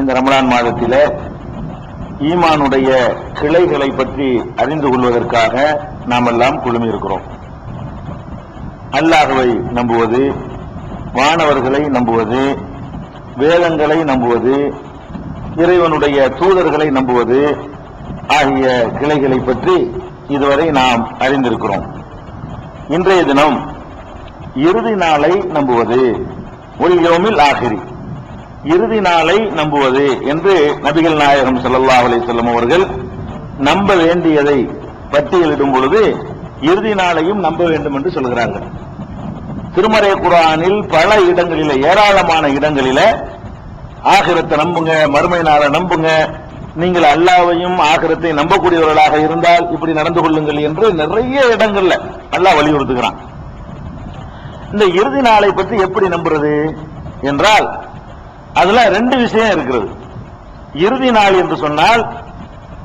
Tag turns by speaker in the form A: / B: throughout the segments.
A: இந்த ரமலான் மாதத்தில் ஈமானுடைய கிளைகளை பற்றி அறிந்து கொள்வதற்காக நாம் எல்லாம் குழுமி இருக்கிறோம் அல்லாஹுவை நம்புவது வானவர்களை நம்புவது வேதங்களை நம்புவது இறைவனுடைய தூதர்களை நம்புவது ஆகிய கிளைகளை பற்றி இதுவரை நாம் அறிந்திருக்கிறோம். இன்றைய தினம் இறுதி நாளை நம்புவது ஒல்யோமில் ஆகிரி. இறுதி நாளை நம்புவது என்று நபிகள் நாயகம் ஸல்லல்லாஹு அலைஹி செல்லம் அவர்கள் நம்ப வேண்டியதை பட்டியலிடும் பொழுது இறுதி நாளையும் நம்ப வேண்டும் என்று சொல்கிறார்கள். திருமறை குரானில் பல இடங்களில ஏராளமான இடங்களில ஆகிரத்தை நம்புங்க மறுமை நாளை நம்புங்க. நீங்கள் அல்லாவையும் ஆகிரத்தை நம்பக்கூடியவர்களாக இருந்தால் இப்படி நடந்து கொள்ளுங்கள் என்று நிறைய இடங்கள்ல அல்லாஹ் வலியுறுத்துகிறான். இந்த இறுதி நாளை பற்றி எப்படி நம்புறது? என்றால் அதுல ரெண்டு விஷயம் இருக்கிறது. இறுதி நாள் என்று சொன்னால்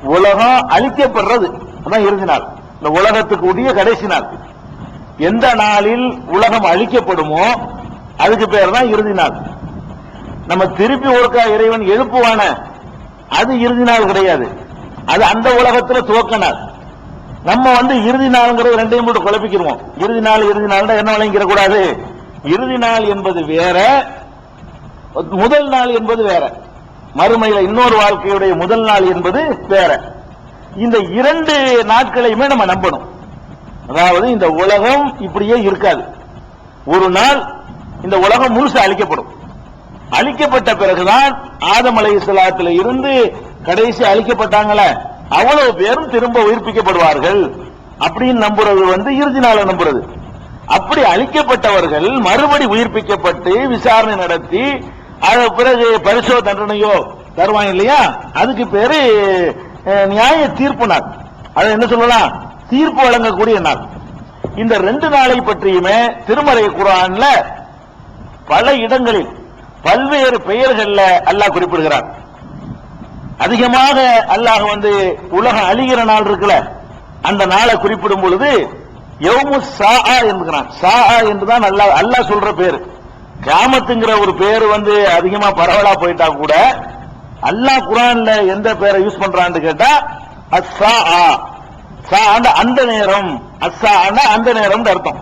A: உலகம் அழிக்கப்படுறது. அதான் இறுதி நாள். இந்த உலகத்துக்கு உரிய கடைசி நாள். எந்த நாளில் உலகம் அழிக்கப்படுமோ அதுக்கு பேர் தான் இறுதி நாள். நம்ம திருப்பி ஒருக்கா இறைவன் எழுப்புவான அது இறுதி நாள் கிடையாது. அது அந்த உலகத்துல துவக்க நாள். நம்ம வந்து இறுதி நாள்ங்கிறது ரெண்டையும் போட்டு குழப்பிக்கிறோம் இறுதி நாள் இறுதி நாள் என்ன விளங்கிற கூடாது இறுதி நாள் என்பது வேற முதல் நாள் என்பது வேற. மறுமையில இன்னொரு வாழ்க்கையுடைய முதல் நாள் என்பது வேற. இந்த இரண்டு நாட்களையுமே நம்ம நம்பணும். அதாவது இந்த உலகம் இப்படியே இருக்காது. ஒரு நாள் இந்த உலகம் முழுசு அழிக்கப்படும். அழிக்கப்பட்ட பிறகுதான் ஆதம் அலை இஸ்லாத்துல இருந்து கடைசி அழிக்கப்பட்டாங்களே அவ்வளவு பேரும் திரும்ப உயிர்ப்பிக்கப்படுவார்கள் அப்படின்னு நம்புறது வந்து இறுதி நாளை நம்புறது. அப்படி அழிக்கப்பட்டவர்கள் மறுபடி உயிர்ப்பிக்கப்பட்டு விசாரணை நடத்தி அது பிறகு பரிசோ தண்டனையோ தருவாங்க இல்லையா? அதுக்கு பேரு நியாய தீர்ப்பு நாள். அதை என்ன சொல்லலாம்? தீர்ப்பு வழங்கக்கூடிய நாள். இந்த ரெண்டு நாளை பற்றியுமே திருமறை குரான்ல பல இடங்களில் பல்வேறு பெயர்கள்ல அல்லாஹ் குறிப்பிடுகிறார் அதிகமாக அல்லாஹ் வந்து உலகம் அழிகிற நாள் இருக்குல்ல அந்த நாளை குறிப்பிடும் பொழுது யௌமு சா என்கிறான். சா என்றுதான் அல்லாஹ் அல்லாஹ் சொல்ற பேரு. கிராமத்துங்கிற ஒரு பேர் வந்து அதிகமா பரவலா போயிட்டா கூட அல்லாஹ் குரான்ல எந்த பேரை யூஸ் பண்றான்னு கேட்டா அஸ்ஸா சா அந்த நேரம் அஸ்ஸா அந்த நேரம் அர்த்தம்.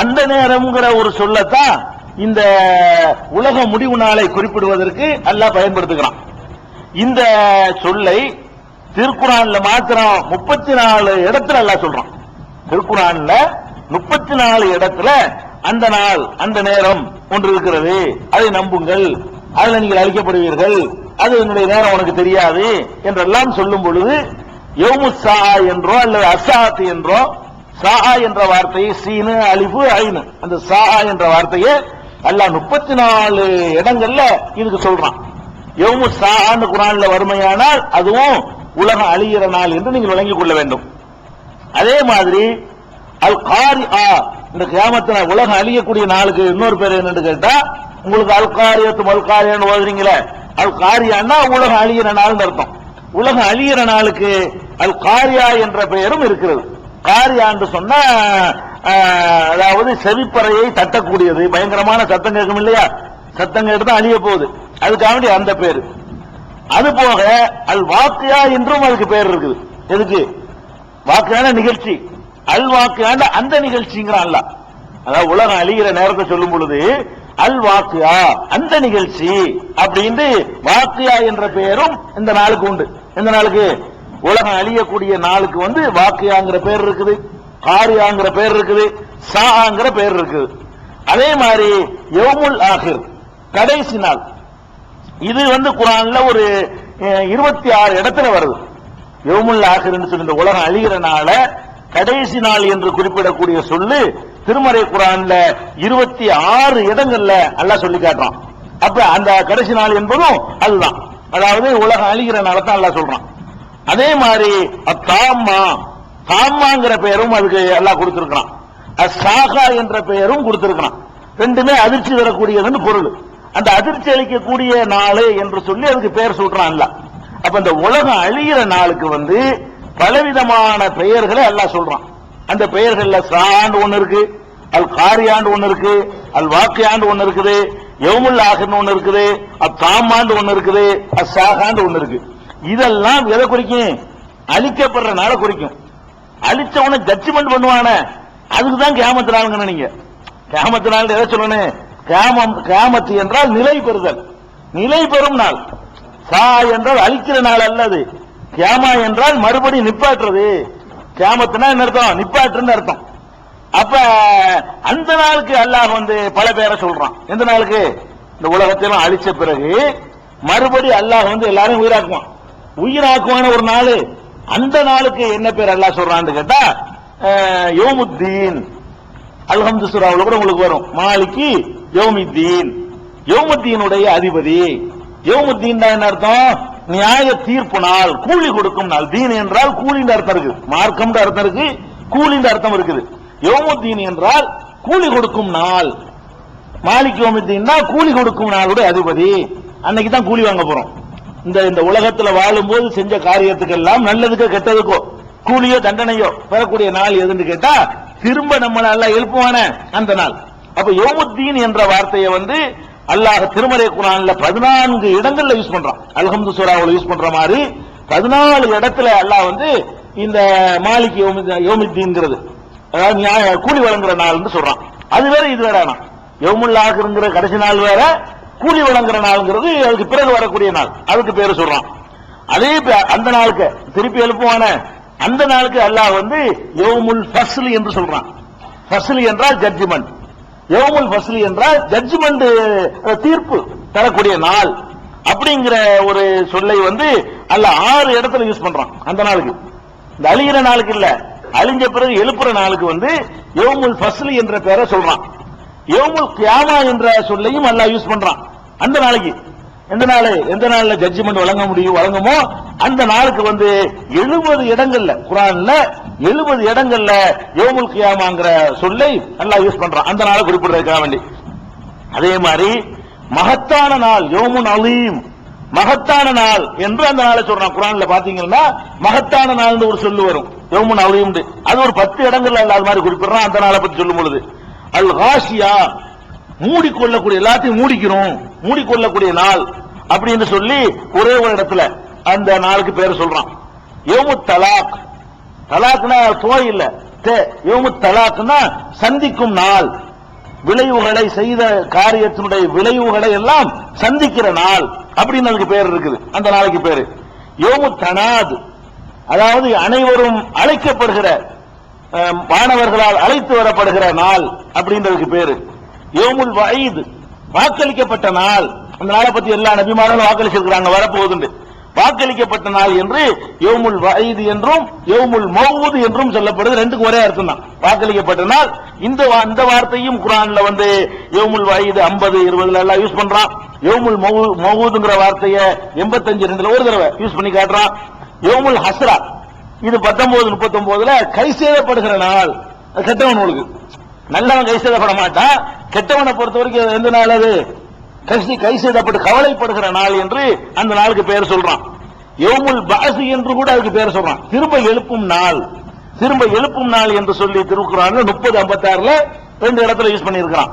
A: அந்த நேரம்ங்கிற ஒரு சொல்லத்தான் இந்த உலக முடிவு நாளை குறிப்பிடுவதற்கு அல்லாஹ் பயன்படுத்துகிறான். இந்த சொல்லை திருக்குறான்ல மாத்திரம் முப்பத்தி நாலு இடத்துல அல்லாஹ் சொல்றான். திருக்குறான்ல முப்பத்தி நாலு இடத்துல அந்த நாள் அந்த நேரம் ஒன்று இருக்கிறது. அதை நம்புங்கள். அதில் நீங்கள் அழிக்கப்படுவீர்கள் அது என்னுடைய நேரம் உனக்கு தெரியாது என்றெல்லாம் சொல்லும் பொழுது யௌமு சா என்றோ அல்லது அசாத் என்றோ சாஹா என்ற வார்த்தையை சீனு அழிவு ஐனு அந்த சாஹா என்ற வார்த்தையை அல்லாஹ் முப்பத்தி நாலு இடங்கள்ல இதுக்கு சொல்றான். யௌமு சாஹான்னு குரான்ல வறுமையானால் அதுவும் உலகம் அழிகிற நாள் என்று நீங்கள் விளங்கிக் கொள்ள வேண்டும். அதே மாதிரி அல் காரி ஆ இந்த கியாமத்துல உலகம் அழியக்கூடிய நாளுக்கு இன்னொரு பேர் என்னன்னு கேட்டா உங்களுக்கு அல் காரியத்து ஓதுறீங்களே. அல் காரியான்னா உலகம் அழிகிற நாள்னு அர்த்தம். உலகம் அழிகிற நாளுக்கு அல் காரியா என்ற பெயரும் இருக்கிறது. காரியான்னு சொன்னா அதாவது செவிப்பறையை தட்டக்கூடியது. பயங்கரமான சத்தம் கேட்கும் இல்லையா? சத்தம் கேட்டு தான் அழிய போகுது. அதுக்காக அந்த பேரு. அது போக அல் வாக்கியா என்றும் அதுக்கு பேர் இருக்குது. எதுக்கு? வாக்கியான நிகழ்ச்சி. அல் வாக்கையான அந்த நிகழ்ச்சிங்கிறான் அல்ல. அதாவது உலகம் அழிகிற நேரத்தை சொல்லும் பொழுது அல் வாக்கியா அந்த நிகழ்ச்சி அப்படின்னு வாக்கியா என்ற பெயரும் இந்த நாளுக்கு உண்டு. இந்த நாளுக்கு? உலகம் அழியக்கூடிய நாளுக்கு வந்து வாக்கியாங்கிற பேர் இருக்குது காரியாங்கிற பேர் இருக்குது சாங்கிற பேர் இருக்குது. அதே மாதிரி யௌமுல் ஆகிர் கடைசி நாள். இது வந்து குரான்ல ஒரு இருபத்தி ஆறு இடத்துல வருது. யௌமுல் ஆகிர்னு சொல்லி இந்த உலகம் அழிகிறனால கடைசி நாள் என்று குறிப்பிடக்கூடிய சொல்லு திருமறை குரான்ல இருபத்தி ஆறு இடங்கள்ல அல்லாஹ் சொல்லி காட்டுறான். அப்ப அந்த கடைசி நாள் என்பதும் அதுதான். அதாவது உலகம் அழிகிற நாள தான் அல்லா சொல்றான். அதே மாதிரி தாம்மா தாம்மாங்கிற பெயரும் அதுக்கு எல்லாம் கொடுத்திருக்கிறான். சாகா என்ற பெயரும் கொடுத்திருக்கிறான். ரெண்டுமே அதிர்ச்சி தரக்கூடியதுன்னு பொருள். அந்த அதிர்ச்சி அளிக்கக்கூடிய நாள் என்று சொல்லி அதுக்கு பெயர் சொல்றான் அல்ல அப்ப இந்த உலகம் அழிகிற நாளுக்கு வந்து பலவிதமான பெயர்களை அல்லாஹ் சொல்றான். அந்த பெயர்கள்ல சாண்டு ஒண்ணு இருக்கு அல் காரியாண்டு ஒண்ணு இருக்கு அல் வாக்கியாண்டு ஒண்ணு இருக்குது எவமுல் ஆகன்னு ஒண்ணு இருக்குது அத்தாமாண்டு ஒண்ணு இருக்குது அசாகாண்டு ஒண்ணு இருக்கு. இதெல்லாம் எதை குறிக்கும்? அழிக்கப்படுற நாளை குறிக்கும். அழிச்சவன ஜட்ஜ்மெண்ட் பண்ணுவான. அதுக்கு தான் கேமத்து நாளுங்க நீங்க. கேமத்து நாள் எதை சொல்லணும்? கேமம் கேமத்து என்றால் நிலை பெறுதல். நிலை பெறும் நாள். சா என்றால் அழிக்கிற நாள் அல்லது கேமா என்றால் மறுபடி நிப்பாட்டுறது. கேமத்துனா என்ன அர்த்தம்? நிப்பாட்டுன்னு அர்த்தம். அப்ப அந்த நாளுக்கு அல்லாஹ் வந்து பல பேரை சொல்றான். எந்த நாளுக்கு? இந்த உலகத்தெல்லாம் அழிச்ச பிறகு மறுபடி அல்லாஹ் வந்து எல்லாரும் உயிராக்குவான். உயிராக்குவான ஒரு நாள் அந்த நாளுக்கு என்ன பேர் அல்லாஹ் சொல்றான்னு கேட்டா யோமுத்தீன். அல்ஹம்து சுராவில் கூட உங்களுக்கு வரும். மாலிக்கு யோமித்தீன். யோமுத்தீனுடைய அதிபதி. யோமுத்தீன் தான் என்ன அர்த்தம்? நியாய தீர்ப்பு நாள் கூலி கொடுக்கும் நாள். தீன் என்றால் கூலின்ற அர்த்தம் இருக்கு மார்க்கம் அர்த்தம் இருக்கு கூலின்ற அர்த்தம் இருக்குது. யோமுத்தீன் என்றால் கூலி கொடுக்கும் நாள். மாலிக் யோமித்தீன்னா கூலி கொடுக்கும் நாளுடைய அதிபதி. அன்னைக்கு தான் கூலி வாங்க போறோம். இந்த இந்த உலகத்துல வாழும்போது செஞ்ச காரியத்துக்கெல்லாம் நல்லதுக்கோ கெட்டதுக்கோ கூலியோ தண்டனையோ பெறக்கூடிய நாள் எதுன்னு கேட்டா திரும்ப நம்மள நல்லா எழுப்புவான அந்த நாள். அப்ப யோமுத்தீன் என்ற வார்த்தையை வந்து அல்லாஹ் திருமலை குரான்ல பதினான்கு இடங்கள்ல யூஸ் பண்றான். அல்ஹம்து சூராவுல யூஸ் பண்ற மாதிரி பதினாலு இடத்துல அல்லாஹ் வந்து இந்த மாலிக் யோமி- அதாவது நியாய கூலி வழங்குற நாள்னு சொல்றான். அது வேற இது வேற ஆனா கடைசி நாள் வேற கூலி வழங்குற நாள்ங்கிறது அதுக்கு பிறகு வரக்கூடிய நாள். அதுக்கு பேர் சொல்றான். அதே அந்த நாளுக்கு திருப்பி எழுப்புவான அந்த நாளுக்கு அல்லாஹ் வந்து யோமுல் ஃபஸ்லி என்று சொல்றான். ஃபஸ்லி என்றால் ஜட்ஜ்மெண்ட் யோமுல் ஃபஸ்லி என்றால் ஜட்ஜ்மெண்ட் தீர்ப்பு தரக்கூடிய நாள் அப்படிங்கிற ஒரு சொல்லை வந்து அல்ல ஆறு இடத்துல யூஸ் பண்றான். அந்த நாளுக்கு. இந்த அழிகிற நாளுக்கு இல்ல. அழிஞ்ச பிறகு எழுப்புற நாளுக்கு வந்து யோமுல் ஃபஸ்லி என்ற பேரை சொல்றான். யோமுல் கியாமா என்ற சொல்லையும் அல்லாஹ் யூஸ் பண்றான். அந்த நாளைக்கு. எந்த நாள் எந்த நாள்ல ஜட்ஜ்மெண்ட் வழங்க முடியும் வழங்குமோ அந்த நாளுக்கு வந்து எழுபது இடங்கள்ல குரான்ல எழுபது இடங்கள்ல யோமுல் கியாமாங்கிற சொல்லை நல்லா யூஸ் பண்றான். அந்த நாளை குறிப்பிடுறதுக்காக வேண்டி. அதே மாதிரி மகத்தான நாள் யோமுன் அலீம். மகத்தான நாள் என்று அந்த நாளை சொல்றான். குரான்ல பாத்தீங்கன்னா மகத்தான நாள்னு ஒரு சொல்லு வரும். யோமுன் அலீம் அது ஒரு பத்து இடங்கள்ல அது மாதிரி குறிப்பிடுறான். அந்த நாளை பத்தி சொல்லும் பொழுது. அல் ஹாஷியா மூடிக்கொள்ளக்கூடிய எல்லாத்தையும் மூடிக்கிறோம். மூடிக்கொள்ளக்கூடிய நாள் அப்படின்னு சொல்லி ஒரே ஒரு இடத்துல அந்த நாளுக்கு பேர் சொல்றான். யோமு தலாக். தலாக்னா தோய் இல்ல. தே யோமு தலாக்னா சந்திக்கும் நாள். விளைவுகளை செய்த காரியத்தினுடைய விளைவுகளை எல்லாம் சந்திக்கிற நாள் அப்படின்னு அதுக்கு பேர் இருக்குது. அந்த நாளைக்கு பேரு. யோமு தனாது. அதாவது அனைவரும் அழைக்கப்படுகிற மாணவர்களால் அழைத்து வரப்படுகிற நாள் அப்படின்றதுக்கு பேரு. யோமுல் வயது வாக்களிக்கப்பட்ட நாள். அந்த நாளை பத்தி எல்லா நபிமாரும் வாக்களிச்சிருக்கிறாங்க வரப்போகுதுண்டு. வாக்களிக்கப்பட்ட நாள் என்று யோமுல் வயது என்றும் யோமுல் மௌவுது என்றும் சொல்லப்படுது. ரெண்டுக்கும் ஒரே அர்த்தம் தான். வாக்களிக்கப்பட்ட நாள். இந்த வா- இந்த வார்த்தையும் குரான்ல வந்து யோமுல் வயது 50 இருபதுல எல்லாம் யூஸ் பண்றான். யோமுல் மௌ- வார்த்தையை 85 ரெண்டுல ஒரு தடவை யூஸ் பண்ணி காட்டுறான். யோமுல் ஹஸ்ரா. இது 19 39ல கை செய்யப்படுகிற நாள். அது கெட்டவன் உங்களுக்கு. நல்லவன் கை செய்தப்பட மாட்டான். கெட்டவனை பொறுத்த வரைக்கும் எந்த நாள் அது? கசி கை செய்தப்பட்டு கவலைப்படுகிற நாள் என்று அந்த நாளுக்கு பெயர் சொல்றான். யோமுல் பாசி என்று கூட அதுக்கு பெயர் சொல்றான். திரும்ப எழுப்பும் நாள். திரும்ப எழுப்பும் நாள் என்று சொல்லி திருக்குறான்ல முப்பது ஐம்பத்தாறுல ரெண்டு இடத்துல யூஸ் பண்ணியிருக்கிறான்.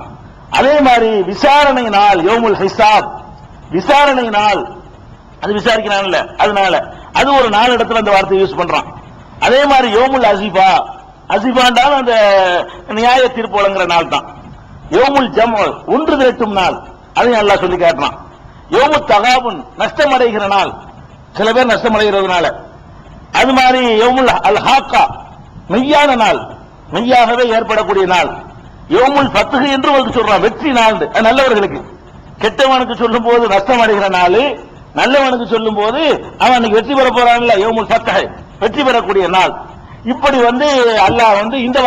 A: அதே மாதிரி விசாரணை நாள் யோமுல் ஹிசாப் விசாரணை நாள். அது விசாரிக்கிறான்ல அதனால. அது ஒரு நாலு இடத்துல அந்த வார்த்தையை யூஸ் பண்றான். அதே மாதிரி யோமுல் அசிபா அசிபாண்டாலும் அந்த நியாய தீர்ப்பு வழங்குற நாள் தான். யோமுல் ஜமல் ஒன்று திரட்டும் நாள். அதையும் நல்லா சொல்லி காட்டுறான். யோமு தகாபுன் நஷ்டமடைகிற நாள். சில பேர் நஷ்டமடைகிறதுனால. அது மாதிரி யோமுல் அல் ஹாக்கா மெய்யான நாள். மெய்யாகவே ஏற்படக்கூடிய நாள். யோமுல் பத்துகு என்று வந்து சொல்றான் வெற்றி நாள். அது நல்லவர்களுக்கு. கெட்டவனுக்கு சொல்லும் போது நஷ்டம் அடைகிற நாள். நல்லவனுக்கு சொல்லும் போது அவன் வெற்றி பெற போறான்ல யோமுல் பத்தகை வெற்றி பெறக்கூடிய நாள். இப்படி வந்து அல்லாஹ் வந்து இந்த